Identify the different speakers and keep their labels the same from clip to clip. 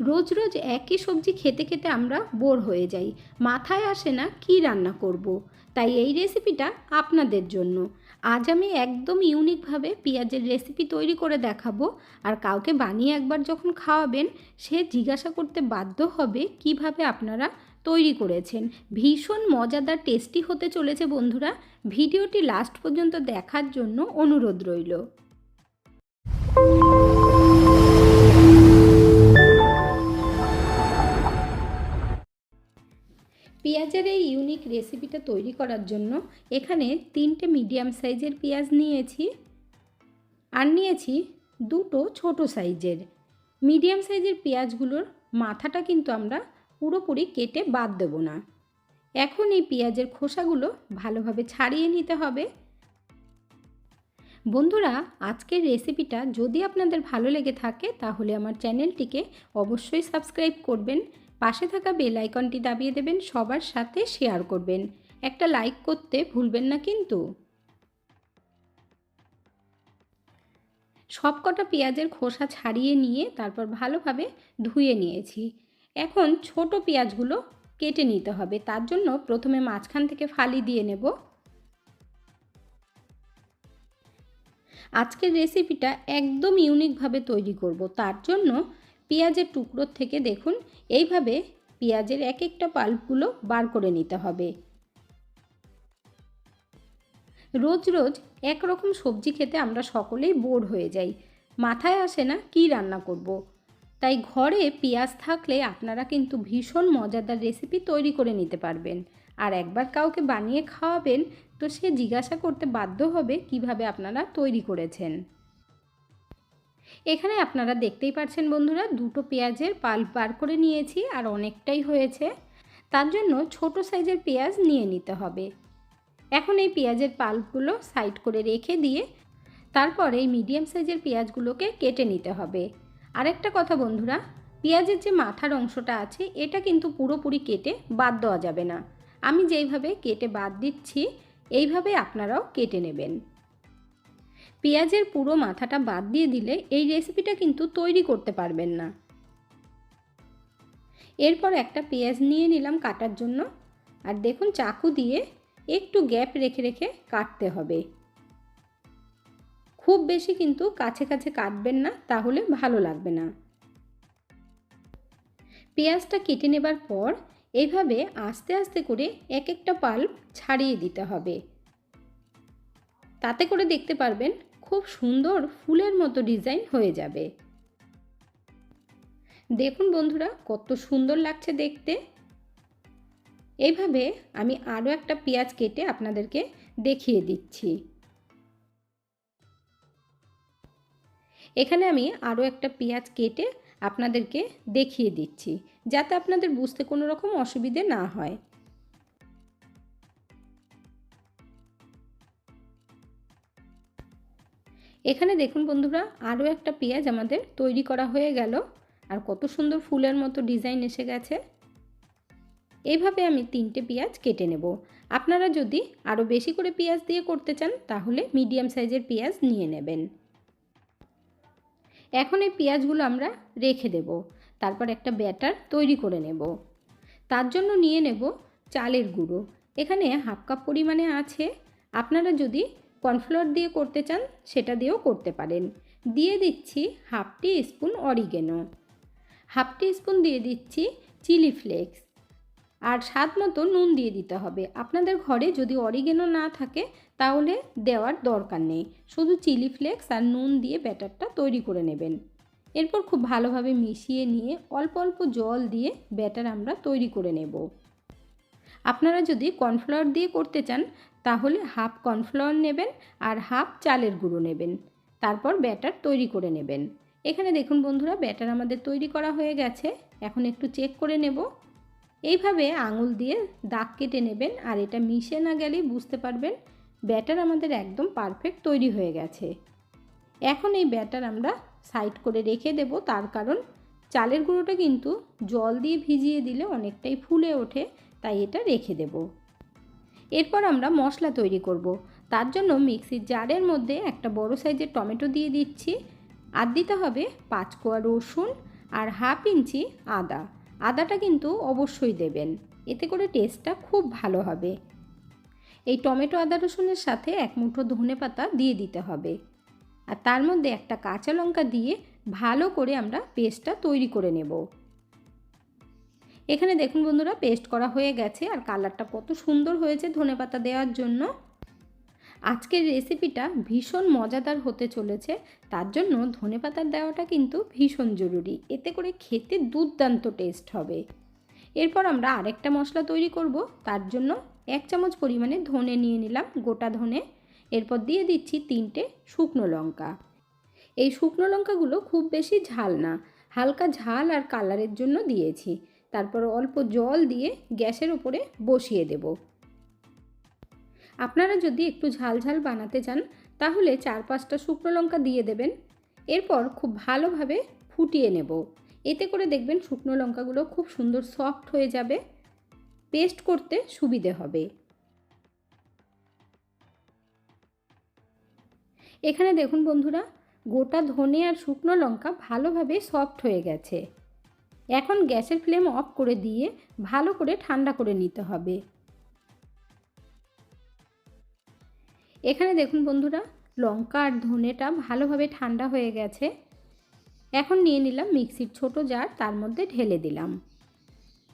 Speaker 1: রোজ রোজ একই সবজি খেতে খেতে আমরা বোর হয়ে যাই। মাথায় আসে না কি রান্না করব। তাই এই রেসিপিটা আপনাদের জন্য। আজ আমি একদম ইউনিকভাবে পেঁয়াজের রেসিপি তৈরি করে দেখাবো আর কাউকে বানিয়ে একবার যখন খাওয়াবেন, সে জিজ্ঞাসা করতে বাধ্য হবে কীভাবে আপনারা তৈরি করেছেন। ভীষণ মজাদার, টেস্টি হতে চলেছে বন্ধুরা। ভিডিওটি লাস্ট পর্যন্ত দেখার জন্য অনুরোধ রইল। পেঁয়াজের এই ইউনিক রেসিপিটা তৈরি করার জন্য এখানে তিনটে মিডিয়াম সাইজের পেঁয়াজ নিয়েছি আর নিয়েছি দুটো ছোট সাইজের মিডিয়াম সাইজের পেঁয়াজগুলোর মাথাটা কিন্তু আমরা পুরোপুরি কেটে বাদ দেব না। এখন এই পেঁয়াজের খোসাগুলো ভালোভাবে ছাড়িয়ে নিতে হবে। বন্ধুরা, আজকের রেসিপিটা যদি আপনাদের ভালো লেগে থাকে, তাহলে আমার চ্যানেলটিকে অবশ্যই সাবস্ক্রাইব করবেন। পাশে থাকা বেল আইকনটি দাবিয়ে দেবেন, সবার সাথে শেয়ার করবেন। একটা লাইক করতে ভুলবেন না কিন্তু। সবকটা পেঁয়াজের খোসা ছাড়িয়ে নিয়ে তারপর ভালোভাবে ধুয়ে নিয়েছি। এখন ছোট পেঁয়াজগুলো কেটে নিতে হবে। তার জন্য প্রথমে মাঝখান থেকে ফালি দিয়ে নেব। আজকের রেসিপিটা একদম ইউনিকভাবে তৈরি করব। তার জন্য পেঁয়াজের টুকরোর থেকে দেখুন, এইভাবে পেঁয়াজের এক একটা পাল্পগুলো বার করে নিতে হবে। রোজ রোজ একরকম সবজি খেতে আমরা সকলেই বোর হয়ে যাই। মাথায় আসে না কি রান্না করব। তাই ঘরে পেঁয়াজ থাকলে আপনারা কিন্তু ভীষণ মজাদার রেসিপি তৈরি করে নিতে পারবেন। আর একবার কাউকে বানিয়ে খাওয়াবেন, তো সে জিজ্ঞাসা করতে বাধ্য হবে কীভাবে আপনারা তৈরি করেছেন। এখানে আপনারা দেখতেই পাচ্ছেন বন্ধুরা, দুটো পেঁয়াজের পাল্প বার করে নিয়েছি আর অনেকটাই হয়েছে। তার জন্য ছোট সাইজের পেঁয়াজ নিয়ে নিতে হবে। এখন এই পেঁয়াজের পাল্পগুলো সাইড করে রেখে দিয়ে তারপর এই মিডিয়াম সাইজের পেঁয়াজগুলোকে কেটে নিতে হবে। আরেকটা কথা বন্ধুরা, পেঁয়াজের যে মাথার অংশটা আছে, এটা কিন্তু পুরোপুরি কেটে বাদ দেওয়া যাবে না। আমি যেইভাবে কেটে বাদ দিচ্ছি, এইভাবে আপনারাও কেটে নেবেন। পেঁয়াজের পুরো মাথাটা বাদ দিয়ে দিলে এই রেসিপিটা কিন্তু তৈরি করতে পারবেন না। এরপর একটা পেঁয়াজ নিয়ে নিলাম কাটার জন্য। আর দেখুন চাকু দিয়ে একটু গ্যাপ রেখে রেখে কাটতে হবে। খুব বেশি কিন্তু কাছে কাছে কাটবেন না, তাহলে ভালো লাগবে না। পেঁয়াজটা কেটে নেবার পর এইভাবে আস্তে আস্তে করে এক একটা পাল্প ছাড়িয়ে দিতে হবে। তাতে করে দেখতে পারবেন খুব সুন্দর ফুলের মতো ডিজাইন হয়ে যাবে। দেখুন বন্ধুরা, কত সুন্দর লাগছে দেখতে। এইভাবে আমি আরও একটা পেঁয়াজ কেটে আপনাদেরকে দেখিয়ে দিচ্ছি। এখানে আমি আরও একটা পেঁয়াজ কেটে আপনাদেরকে দেখিয়ে দিচ্ছি, যাতে আপনাদের বুঝতে কোনো রকম অসুবিধে না হয়। এখানে দেখুন বন্ধুরা, আরও একটা পেঁয়াজ আমাদের তৈরি করা হয়ে গেল। আর কত সুন্দর ফুলের মতো ডিজাইন এসে গেছে। এইভাবে আমি তিনটে পেঁয়াজ কেটে নেব। আপনারা যদি আরও বেশি করে পেঁয়াজ দিয়ে করতে চান, তাহলে মিডিয়াম সাইজের পেঁয়াজ নিয়ে নেবেন। এখন এই পেঁয়াজগুলো আমরা রেখে দেব। তারপর একটা ব্যাটার তৈরি করে নেব। তার জন্য নিয়ে নেব চালের গুঁড়ো। এখানে হাফ কাপ পরিমাণে আছে। আপনারা যদি কর্নফ্লাওয়ার দিয়ে করতে চান, সেটা দিয়েও করতে পারেন। দিয়ে দিচ্ছি half tea spoon oregano. Half tea spoon দিয়ে দিচ্ছি চিলি ফ্লেক্স। আর স্বাদ মতো নুন দিয়ে দিতে হবে। আপনাদের ঘরে যদি অরিগেনো না থাকে, তাহলে দেওয়ার দরকার নেই। শুধু চিলি ফ্লেক্স আর নুন দিয়ে ব্যাটারটা তৈরি করে নেবেন। এরপর খুব ভালোভাবে মিশিয়ে নিয়ে অল্প অল্প জল দিয়ে ব্যাটার আমরা তৈরি করে নেব। আপনারা যদি কর্নফ্লাওয়ার দিয়ে করতে চান তাহলে হাফ কর্নফ্লাওয়ার নেবেন আর হাফ চালের গুঁড়ো নেবেন। তারপর ব্যাটার তৈরি করে নেবেন। এখানে দেখুন বন্ধুরা, ব্যাটার আমাদের তৈরি করা হয়ে গেছে। এখন একটু চেক করে নেব। এইভাবে আঙুল দিয়ে দাগ কেটে নেবেন আর এটা মিশে না গেলেই বুঝতে পারবেন ব্যাটার আমাদের একদম পারফেক্ট তৈরি হয়ে গেছে। এখন এই ব্যাটার আমরা সাইড করে রেখে দেব, তার কারণ চালের গুঁড়োটা কিন্তু জল দিয়ে ভিজিয়ে দিলে অনেকটাই ফুলে ওঠে, তাই এটা রেখে দেব। এরপর আমরা মশলা তৈরি করব। তার জন্য মিক্সির জারের মধ্যে একটা বড় সাইজের টমেটো দিয়ে দিচ্ছি। আর দিতে হবে পাঁচ কোয়া রসুন আর হাফ ইঞ্চি আদা। আদাটা কিন্তু অবশ্যই দেবেন। এতে করে টেস্টটা খুব ভালো হবে। এই টমেটো, আদা, রসুনের সাথে এক মুঠো ধনে পাতা দিয়ে দিতে হবে। আর তার মধ্যে একটা কাঁচা লঙ্কা দিয়ে ভালো করে আমরা পেস্টটা তৈরি করে নেব। এখানে দেখুন বন্ধুরা পেস্ট করা হয়ে গেছে আর কালারটা কত সুন্দর হয়েছে ধনেপাতা দেওয়ার জন্য। আজকের রেসিপিটা ভীষণ মজাদার হতে চলেছে, তার জন্য ধনেপাতার দেওয়াটা কিন্তু ভীষণ জরুরি, এতে করে খেতে দুর্দান্ত টেস্ট হবে। এরপর আমরা আরেকটা মশলা তৈরি করব, তার জন্য এক চামচ পরিমাণে ধনে নিয়ে নিলাম, গোটা ধনে। এরপর দিয়ে দিচ্ছি তিনটে শুকনো লঙ্কা। এই শুকনো লঙ্কাগুলো খুব বেশি ঝাল না, হালকা ঝাল আর কালারের জন্য দিয়েছি। তারপর অল্প জল দিয়ে গ্যাসের উপরে বসিয়ে দেব। আপনারা যদি একটু ঝাল ঝাল বানাতে চান, তাহলে চার পাঁচটা শুকনো লঙ্কা দিয়ে দেবেন। এরপর খুব ভালোভাবে ফুটিয়ে নেব। এতে করে দেখবেন শুকনো লঙ্কাগুলো খুব সুন্দর সফট হয়ে যাবে। পেস্ট করতে সুবিধে হবে। এখানে দেখুন বন্ধুরা, গোটা ধনে আর শুকনো লঙ্কা ভালোভাবে সফট হয়ে গেছে। এখন গ্যাসের ফ্লেম অফ করে দিয়ে ভালো করে ঠান্ডা করে নিতে হবে। এখানে দেখুন বন্ধুরা, লঙ্কা আর ধনেটা ভালোভাবে ঠান্ডা হয়ে গেছে। এখন নিয়ে নিলাম মিক্সির ছোট জার, তার মধ্যে ঢেলে দিলাম।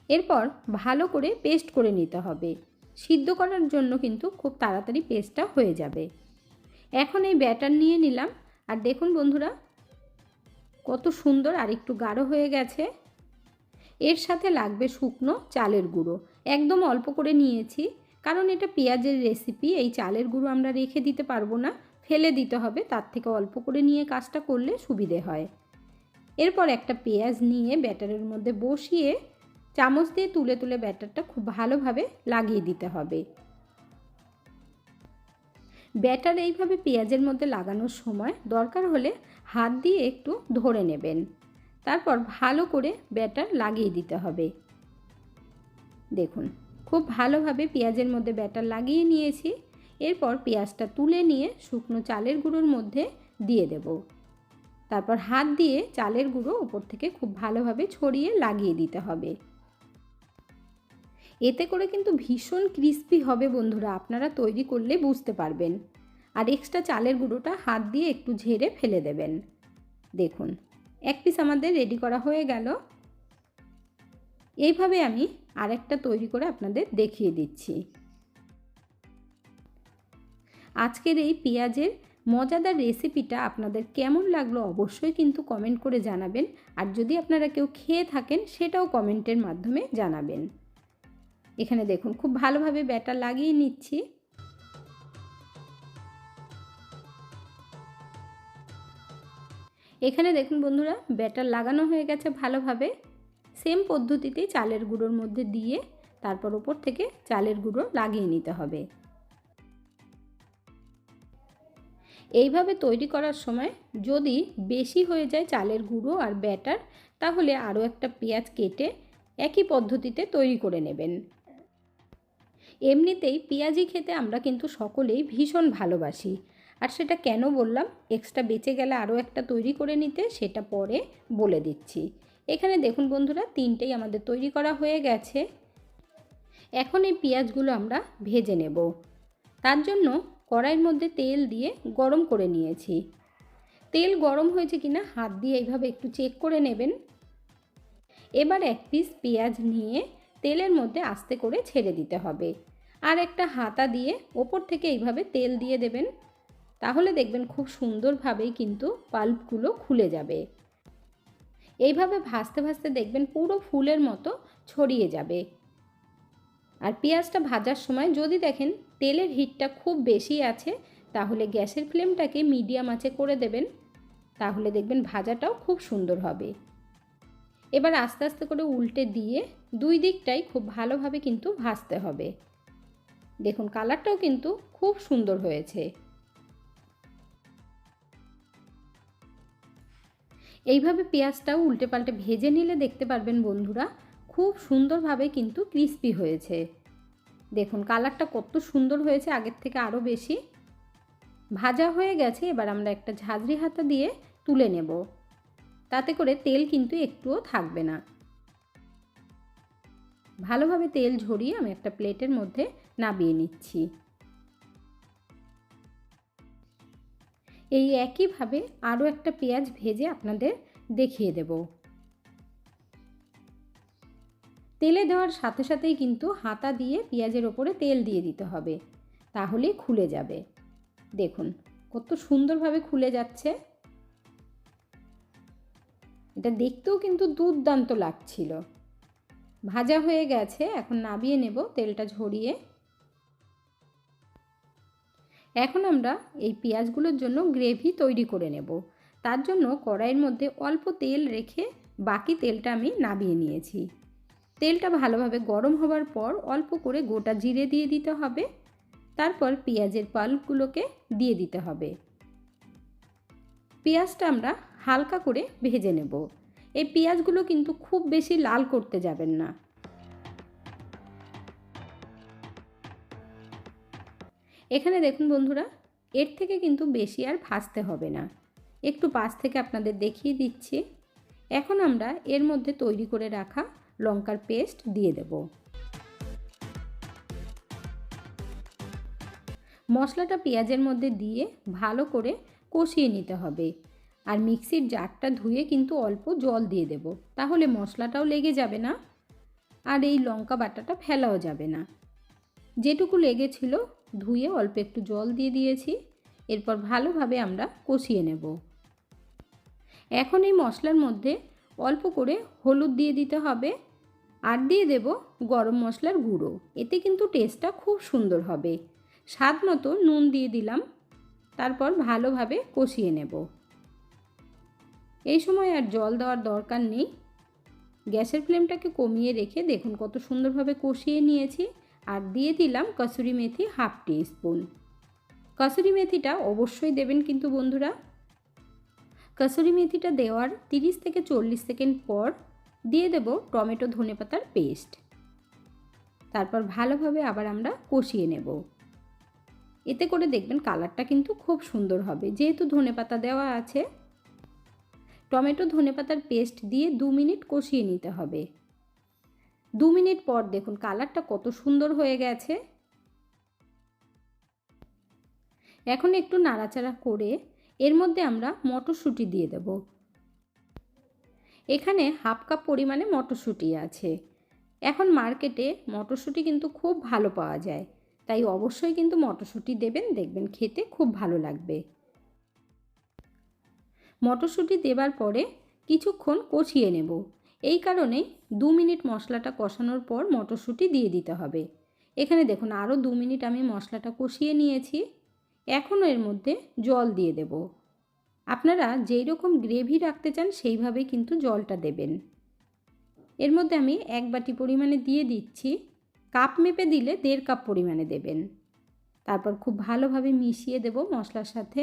Speaker 1: এরপর ভালো করে পেস্ট করে নিতে হবে। সিদ্ধ করার জন্য কিন্তু খুব তাড়াতাড়ি পেস্টটা হয়ে যাবে। এখন এই ব্যাটার নিয়ে নিলাম। আর দেখুন বন্ধুরা, কত সুন্দর আর একটু গাঢ় হয়ে গেছে। এর সাথে লাগবে শুকনো চালের গুঁড়ো। একদম অল্প করে নিয়েছি, কারণ এটা পেঁয়াজের রেসিপি এই চালের গুঁড়ো আমরা রেখে দিতে পারব না, ফেলে দিতে হবে, তার থেকে অল্প করে নিয়ে কাজটা করলে সুবিধে হয়। এরপর একটা পেঁয়াজ নিয়ে ব্যাটারের মধ্যে বসিয়ে চামচ দিয়ে তুলে তুলে ব্যাটারটা খুব ভালোভাবে লাগিয়ে দিতে হবে। ব্যাটার এইভাবে পেঁয়াজের মধ্যে লাগানোর সময় দরকার হলে হাত দিয়ে একটু ধরে নেবেন। তারপর ভালো করে ব্যাটার লাগিয়ে দিতে হবে। দেখুন, খুব ভালোভাবে পেঁয়াজের মধ্যে ব্যাটার লাগিয়ে নিয়েছি। এরপর পেঁয়াজটা তুলে নিয়ে শুকনো চালের গুঁড়োর মধ্যে দিয়ে দেব। তারপর হাত দিয়ে চালের গুঁড়ো উপর থেকে খুব ভালোভাবে ছড়িয়ে লাগিয়ে দিতে হবে। এতে করে কিন্তু ভীষণ ক্রিস্পি হবে বন্ধুরা, আপনারা তৈরি করলে বুঝতে পারবেন। আর এক্সট্রা চালের গুঁড়োটা হাত দিয়ে একটু ঝেড়ে ফেলে দেবেন। দেখুন এক পিস আমাদের রেডি করা হয়ে গেল। এইভাবে আমি আরেকটা তৈরি করে আপনাদের দেখিয়ে দিচ্ছি। আজকের এই পেঁয়াজের মজাদার রেসিপিটা আপনাদের কেমন লাগল অবশ্যই কিন্তু কমেন্ট করে জানাবেন। আর যদি আপনারা কেউ খেয়ে থাকেন, সেটাও কমেন্টের মাধ্যমে জানাবেন। এখানে দেখুন, খুব ভালোভাবে ব্যাটার লাগিয়ে নিচ্ছি। এখানে দেখুন বন্ধুরা, ব্যাটার লাগানো হয়ে গেছে ভালোভাবে। সেম পদ্ধতিতেই চালের গুঁড়োর মধ্যে দিয়ে তারপর ওপর থেকে চালের গুঁড়ো লাগিয়ে নিতে হবে। এইভাবে তৈরি করার সময় যদি বেশি হয়ে যায় চালের গুঁড়ো আর ব্যাটার, তাহলে আরও একটা পেঁয়াজ কেটে একই পদ্ধতিতে তৈরি করে নেবেন। এমনিতেই পেঁয়াজি খেতে আমরা কিন্তু সকলেই ভীষণ ভালোবাসি। আর সেটা কেন বললাম? এক্সট্রা বেঁচে গেলে আরও একটা তৈরি করে নিতে সেটা পরে বলে দিচ্ছি। এখানে দেখুন বন্ধুরা, তিনটেই আমাদের তৈরি করা হয়ে গেছে। এখন এই পেঁয়াজগুলো আমরা ভেজে নেব। তার জন্য কড়াইয়ের মধ্যে তেল দিয়ে গরম করে নিয়েছি। তেল গরম হয়েছে কিনা হাত দিয়ে এইভাবে একটু চেক করে নেবেন। এবার এক পিস পেঁয়াজ নিয়ে তেলের মধ্যে আস্তে করে ছেড়ে দিতে হবে। আর একটা হাতা দিয়ে ওপর থেকে এইভাবে তেল দিয়ে দেবেন। তাহলে দেখবেন খুব সুন্দরভাবেই কিন্তু পাল্পগুলো খুলে যাবে। এইভাবে ভাজতে ভাজতে দেখবেন পুরো ফুলের মতো ছড়িয়ে যাবে। আর পেঁয়াজটা ভাজার সময় যদি দেখেন তেলের হিটটা খুব বেশি আছে, তাহলে গ্যাসের ফ্লেমটাকে মিডিয়াম আঁচে করে দেবেন, তাহলে দেখবেন ভাজাটাও খুব সুন্দর হবে। এবার আস্তে আস্তে করে উল্টে দিয়ে দুই দিকটাই খুব ভালোভাবে কিন্তু ভাজতে হবে। দেখুন, কালারটাও কিন্তু খুব সুন্দর হয়েছে। এইভাবে পেঁয়াজটাও উল্টে পাল্টে ভেজে নিলে দেখতে পারবেন বন্ধুরা, খুব সুন্দরভাবে কিন্তু ক্রিস্পি হয়েছে। দেখুন কালারটা কত সুন্দর হয়েছে আগের থেকে আরও বেশি। ভাজা হয়ে গেছে, এবার আমরা একটা ঝাঁঝরি হাতা দিয়ে তুলে নেব। তাতে করে তেল কিন্তু একটুও থাকবে না। ভালোভাবে তেল ঝরিয়ে আমি একটা প্লেটের মধ্যে নাবিয়ে নিচ্ছি। এই একইভাবে আরও একটা পেঁয়াজ ভেজে আপনাদের দেখিয়ে দেব। তেলে দেওয়ার সাথে সাথেই কিন্তু হাতা দিয়ে পেঁয়াজের ওপরে তেল দিয়ে দিতে হবে তাহলেই খুলে যাবে। দেখুন, কত সুন্দরভাবে খুলে যাচ্ছে। এটা দেখতেও কিন্তু দুর্দান্ত লাগছিল। ভাজা হয়ে গেছে, এখন নাবিয়ে নেব তেলটা ঝরিয়ে। এখন আমরা এই পেঁয়াজগুলোর জন্য গ্রেভি তৈরি করে নেব। তার জন্য কড়াইয়ের মধ্যে অল্প তেল রেখে বাকি তেলটা আমি নাবিয়ে নিয়েছি। তেলটা ভালোভাবে গরম হবার পর অল্প করে গোটা জিরে দিয়ে দিতে হবে। তারপর পেঁয়াজের পাল্পগুলোকে দিয়ে দিতে হবে। পেঁয়াজটা আমরা হালকা করে ভেজে নেব। এই পেঁয়াজগুলো কিন্তু খুব বেশি লাল করতে যাবেন না। এখানে দেখুন বন্ধুরা, এর থেকে কিন্তু বেশি আর ভাজতে হবে না। একটু পাশ থেকে আপনাদের দেখিয়ে দিচ্ছি। এখন আমরা এর মধ্যে তৈরি করে রাখা লঙ্কার পেস্ট দিয়ে দেব। মশলাটা পেঁয়াজের মধ্যে দিয়ে ভালো করে কষিয়ে নিতে হবে। আর মিক্সির জারটা ধুয়ে কিন্তু অল্প জল দিয়ে দেব। তাহলে মশলাটাও লেগে যাবে না। আর এই লঙ্কা বাটাটা ফেলাও যাবে না। যেটুকু লেগেছিল ধুয়ে অল্প একটু জল দিয়ে দিয়েছি। এরপর ভালোভাবে আমরা কষিয়ে নেব। এখন এই মশলার মধ্যে অল্প করে হলুদ দিয়ে দিতে হবে আর দিয়ে দেব গরম মশলার গুঁড়ো। এতে কিন্তু টেস্টটা খুব সুন্দর হবে। স্বাদ মতো নুন দিয়ে দিলাম। তারপর ভালোভাবে কষিয়ে নেব। এই সময় আর জল দেওয়ার দরকার নেই। গ্যাসের ফ্লেমটাকে কমিয়ে রেখে দেখুন কত সুন্দরভাবে কষিয়ে নিয়েছি। আর দিয়ে দিলাম কসুরি মেথি হাফ টি স্পুন কসুরি মেথিটা অবশ্যই দেবেন কিন্তু বন্ধুরা। কসুরি মেথিটা দেওয়ার তিরিশ থেকে চল্লিশ সেকেন্ড পর দিয়ে দেব টমেটো ধনেপাতার পেস্ট। তারপর ভালোভাবে আবার আমরা কষিয়ে নেব। এতে করে দেখবেন কালারটা কিন্তু খুব সুন্দর হবে। যেহেতু ধনেপাতা দেওয়া আছে, টমেটো ধনেপাতার পেস্ট দিয়ে দু মিনিট কষিয়ে নিতে হবে। দু মিনিট পর দেখুন কালারটা কত সুন্দর হয়ে গেছে। এখন একটু নাড়াচাড়া করে এর মধ্যে আমরা মটরশুঁটি দিয়ে দেব। এখানে হাফ কাপ পরিমাণে মটরশুঁটি আছে। এখন মার্কেটে মটরশুঁটি কিন্তু খুব ভালো পাওয়া যায়। তাই অবশ্যই কিন্তু মটরশুঁটি দেবেন, দেখবেন খেতে খুব ভালো লাগবে। মটরশুঁটি দেবার পরে কিছুক্ষণ কষিয়ে নেব। এই কারণে দু মিনিট মশলাটা কষানোর পর মটরশুঁটি দিয়ে দিতে হবে। এখানে দেখুন আরও দু মিনিট আমি মশলাটা কষিয়ে নিয়েছি। এখনও এর মধ্যে জল দিয়ে দেব। আপনারা যেই রকম গ্রেভি রাখতে চান সেইভাবে কিন্তু জলটা দেবেন। এর মধ্যে আমি এক বাটি পরিমাণে দিয়ে দিচ্ছি। কাপ মেপে দিলে দেড় কাপ পরিমাণে দেবেন। তারপর খুব ভালোভাবে মিশিয়ে দেব মশলার সাথে।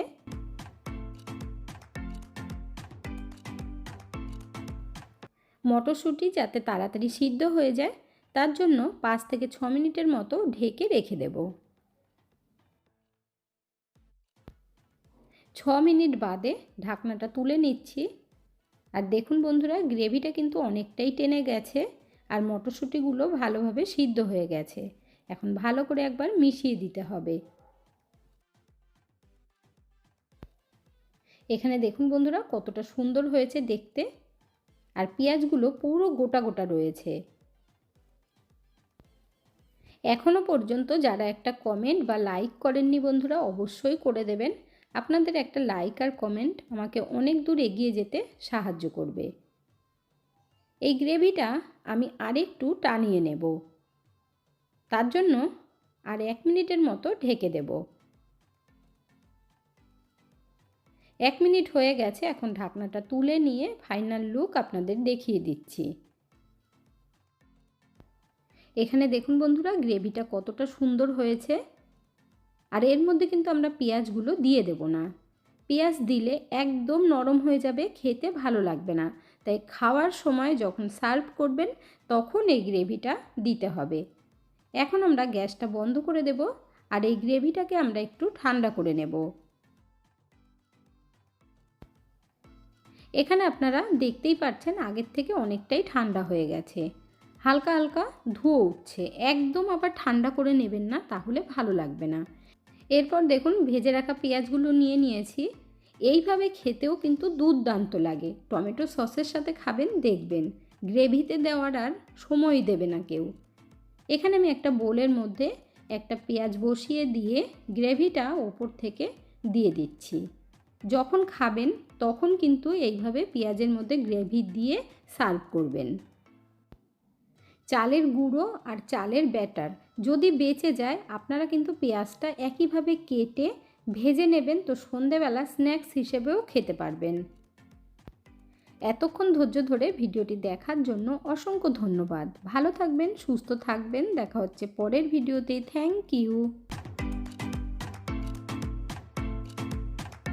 Speaker 1: মটরশুঁটি যাতে তাড়াতাড়ি সিদ্ধ হয়ে যায়, তার জন্য পাঁচ থেকে ছ মিনিটের মতো ঢেকে রেখে দেব। ছ মিনিট বাদে ঢাকনাটা তুলে নিচ্ছি। আর দেখুন বন্ধুরা, গ্রেভিটা কিন্তু অনেকটাই টেনে গেছে আর মটরশুঁটিগুলো ভালোভাবে সিদ্ধ হয়ে গেছে। এখন ভালো করে একবার মিশিয়ে দিতে হবে। এখানে দেখুন বন্ধুরা, কতটা সুন্দর হয়েছে দেখতে। আর পেঁয়াজগুলো পুরো গোটা গোটা রয়েছে। এখনও পর্যন্ত যারা একটা কমেন্ট বা লাইক করেননি বন্ধুরা, অবশ্যই করে দেবেন। আপনাদের একটা লাইক আর কমেন্ট আমাকে অনেক দূর এগিয়ে যেতে সাহায্য করবে। এই গ্রেভিটা আমি আরেকটু টানিয়ে নেব। তার জন্য আর এক মিনিটের মতো ঢেকে দেব। এক মিনিট হয়ে গেছে, এখন ঢাকনাটা তুলে নিয়ে ফাইনাল লুক আপনাদের দেখিয়ে দিচ্ছি। এখানে দেখুন বন্ধুরা, গ্রেভিটা কতটা সুন্দর হয়েছে। আর এর মধ্যে কিন্তু আমরা পেঁয়াজগুলো দিয়ে দেব না। পেঁয়াজ দিলে একদম নরম হয়ে যাবে, খেতে ভালো লাগবে না। তাই খাওয়ার সময় যখন সার্ভ করবেন, তখন এই গ্রেভিটা দিতে হবে। এখন আমরা গ্যাসটা বন্ধ করে দেব, আর এই গ্রেভিটাকে আমরা একটু ঠান্ডা করে নেব। এখানে আপনারা দেখতেই পাচ্ছেন আগের থেকে অনেকটাই ঠান্ডা হয়ে গেছে। হালকা হালকা ধুয়ো উঠছে। একদম আবার ঠান্ডা করে নেবেন না, তাহলে ভালো লাগবে না। এরপর দেখুন, ভেজে রাখা পেঁয়াজগুলো নিয়ে নিয়েছি। এইভাবে খেতেও কিন্তু দুর্দান্ত লাগে। টমেটো সসের সাথে খাবেন, দেখবেন। গ্রেভিতে দেওয়ার আর সময় দেবে না কেউ। এখানে আমি একটা বোলের মধ্যে একটা পেঁয়াজ বসিয়ে দিয়ে গ্রেভিটা ওপর থেকে দিয়ে দিচ্ছি। যখন খাবেন, তখন কিন্তু এইভাবে পেঁয়াজের মধ্যে গ্রেভি দিয়ে সার্ভ করবেন। চালের গুঁড়ো আর চালের ব্যাটার যদি বেঁচে যায়, আপনারা কিন্তু পেঁয়াজটা একইভাবে কেটে ভেজে নেবেন তো সন্ধেবেলা স্ন্যাক্স হিসেবেও খেতে পারবেন। এতক্ষণ ধৈর্য ধরে ভিডিওটি দেখার জন্য অসংখ্য ধন্যবাদ। ভালো থাকবেন, সুস্থ থাকবেন। দেখা হচ্ছে পরের ভিডিওতে। Thank you.